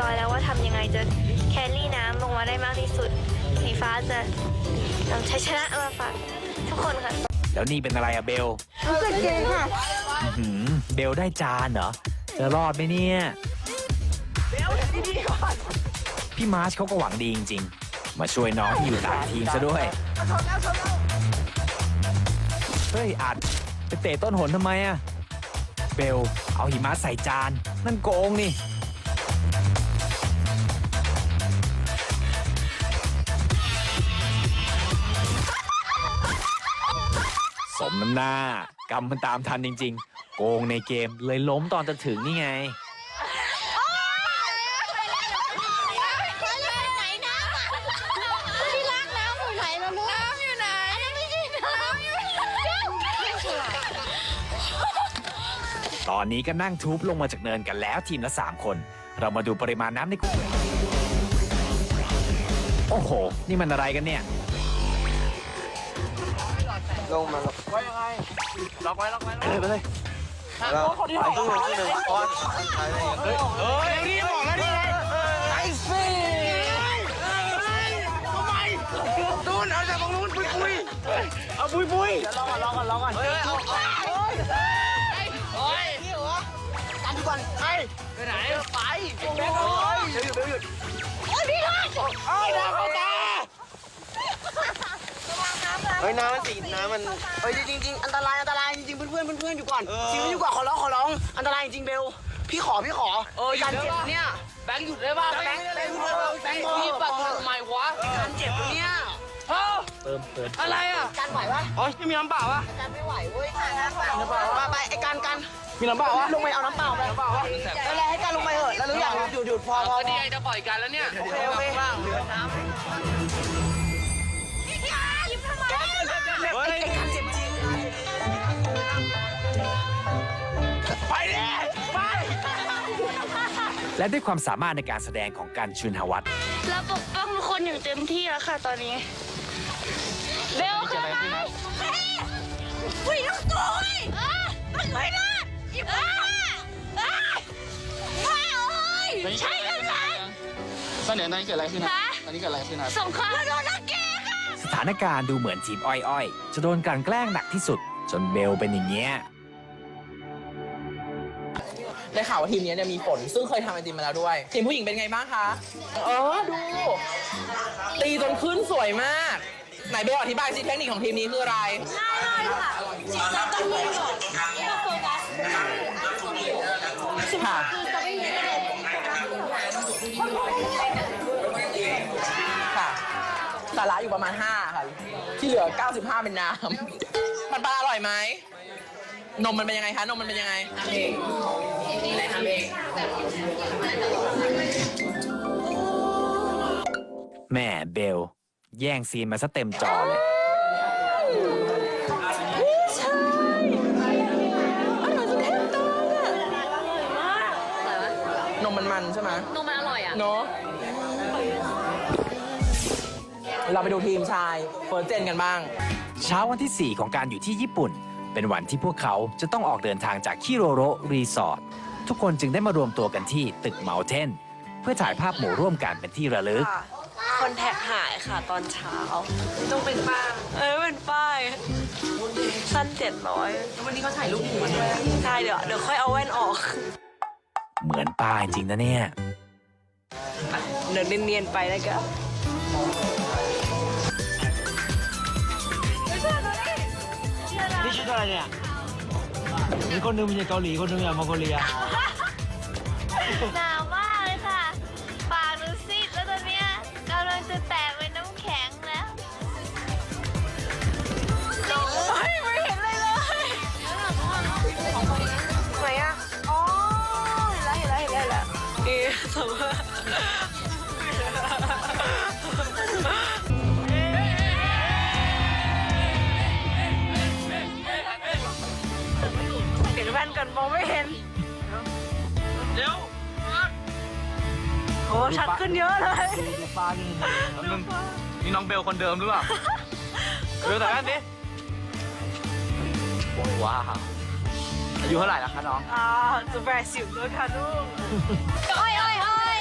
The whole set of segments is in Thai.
ร้อยแล้วว่าทำยังไงจะแครี่น้ำลงมาได้มากที่สุด สีฟ้าจะนำชัยชนะมาฝากทุกคนค่ะ แล้วนี่เป็นอะไรอะเบลรู้สึกเก่งค่ะ อื้อหือเบลได้จานเหรอ จะรอดไหมเนี่ย พี่มาร์ชเขาก็หวังดีจริง ๆ มาช่วยน้องที่อยู่ต่างทีมซะด้วย เฮ้ยอัดไปเตะต้นหนทำไมอะเบลเอาหิมะใส่จาน นั่นโกงนี่ มน้ำหน้ากำมันตามทันจริง ๆ โกงในเกมเลยล้มตอนจะถึงนี่ไงไหนน้ำอะที่ล้างน้ำอยู่ไหนล่ะลูกน้ำอยู่ไหนน้ำอยู่ไหนตอนนี้ก็นั่งทุบลงมาจากเนินกันแล้วทีมละ 3 คน เรามาดูปริมาณน้ำในกุ่โอ้โห นี่มันอะไรกันเนี่ย ลงมาลงไปเลยไปเลยแล้วไปที่หนึ่งที่หนึ่งก้อนใช้ได้ยังเฮ้ยเฮ้ยนี่บอกแล้วนี่ไงไอ้สิทำไมตูนเอาจากตรงนู้นปุยปุยเอาปุยปุยลองก่อนลองก่อนลองก่อนเฮ้ยเอาโอ้ยนี่เหรอกันดูก่อนไปไปไหนไปแบงค์เลยเดี๋ยวหยุดเดี๋ยวหยุด โอ้ยพี่รัก เอ้ยน้ำเข้าตา เฮ้ยน้ำมันสีน้ำมันเฮ้ยจริงจริงๆอันตรายอันตรายจริงๆเพื่อนเพื่อนเพื่อนๆอยู่ก่อนชีวิตอยู่ก่อนขอร้องขอร้องอันตรายจริงๆเบลพี่ขอพี่ขอเออการเจ็บเนี่ยแบงค์หยุดได้ป่ะแบงค์แบงค์แบงค์พี่ปัดทำไมวะการเจ็บเนี่ยเฮ้าเติมเติมอะไรอะการไหวปะโอ้ยไม่มีน้ำเปล่าวะการไม่ไหวเว้ยการน้ำเปล่าน้ำเปล่าไปไปไอ้การการมีน้ำเปล่าวะลงไปเอาน้ำเปล่าไปน้ำเปล่าวะแล้วให้การลงไปเถอะแล้วรู้อย่างหยุดหยุดพอพอก็นี่ไงจะปล่อยกันแล้วเนี่ยโอเคโอเคบ้างยิ้มทำไมไอ้การ เจ็บจริงไปเลยไป และด้วยความสามารถในการแสดงของการชุนหวัตแล้วปกป้องทุกคนอย่างเต็มที่แล้วค่ะตอนนี้ เบลค่ะวิ่งลูกตัวเว้ยมันไม่รอดยิ้มอะอะว้าวเอ้ยใช่กันไหมตอนนี้ตอนนี้เกิดอะไรขึ้นฮะตอนนี้เกิดอะไรขึ้นนะสงครามโดนนักเกย์ค่ะส ถานการณ์ดูเหมือนทีมอ้อยๆ จะโดนกลั่นแกล้งหนักที่สุด จนเบลเป็นอย่างเงี้ย ได้ข่าวว่าทีมนี้เนี่ยมีฝนซึ่งเคยทำไอติมมาแล้วด้วย ทีมผู้หญิงเป็นไงบ้างคะ เออ ดู ตีจนขึ้นสวยมาก ไหนเบลอธิบายสิเทคนิคของทีมนี้คืออะไร ง่ายเลยค่ะฉีดสตรอเบอรี่ก่อนที่เราโฟกัสค่ะคือสตรอเบอรี่ก็เลย ค่ะ สาระอยู่ประมาณ 5 ค่ะ ที่เหลือ 95 เป็นน้ำ มันปลาอร่อยไหม นมมันเป็นยังไงคะ นมมันเป็นยังไงทำเองไหนทำเอง แม่เบล แย่งซีนมาซะเต็มจอเลย นมมันมันใช่ไหมนมมันอร่อยอะ เนาะ เราไปดูทีมชายเฟิร์สเจนกันบ้าง เช้าวันที่ 4 ของการอยู่ที่ญี่ปุ่น เป็นวันที่พวกเขาจะต้องออกเดินทางจากคิโรโรรีสอร์ททุกคนจึงได้มารวมตัวกันที่ตึกเมาเทนเพื่อถ่ายภาพหมู่ร่วมกันเป็นที่ระลึก คอนแทคหายค่ะตอนเช้า ต้องเป็นป้ายเออเป็นป้ายสั้นเจ็ดร้อยวันนี้เขาถ่ายรูปหมู่มาด้วยใช่เดี๋ยวเดี๋ยวค่อยเอาแว่นออก เหมือนป้าจริงนะเนี่ย เดี๋ยวเนียนๆไปแล้วกั นนี่ชุดอะไรเนี่ยมีคนหนึงมาจากเกาหลีคนหนึงจากมองโกเลียหนาวมากเลยค่ะปากหนูซีดแล้วตอนเนี้ยกำลังจะแตกเป็นน้ำแข็งแล้วไม่ไม่เห็นเลยเลยไหนอะอ๋อเห็นแล้วเห็นแล้วเห็นแล้วเห็นแล้วเอ๊ะสมมติ โอ้ชัดขึ้นเยอะเลยดูปลานี่งนี่น้องเบลคนเดิมหรือเปล่าเบลแต่กันดิโอ้ยว้าอายุเท่าไหร่แล้วคะน้องอ่าจะแปดสิบด้วยค่ะลูกอ้อยอ้อยอ้อย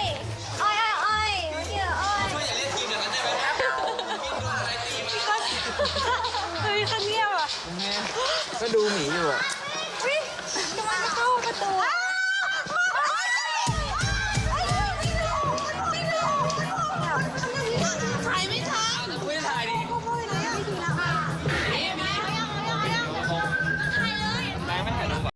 อ้อยอ้อยเอ้อยช่วยอย่าเรียกทีมอย่างนั้นได้ไหมครับอะไรตีมันเฮ้ยขาเงียบอะก็ดูหมีอยู่อะทำไมม่เข้าประตู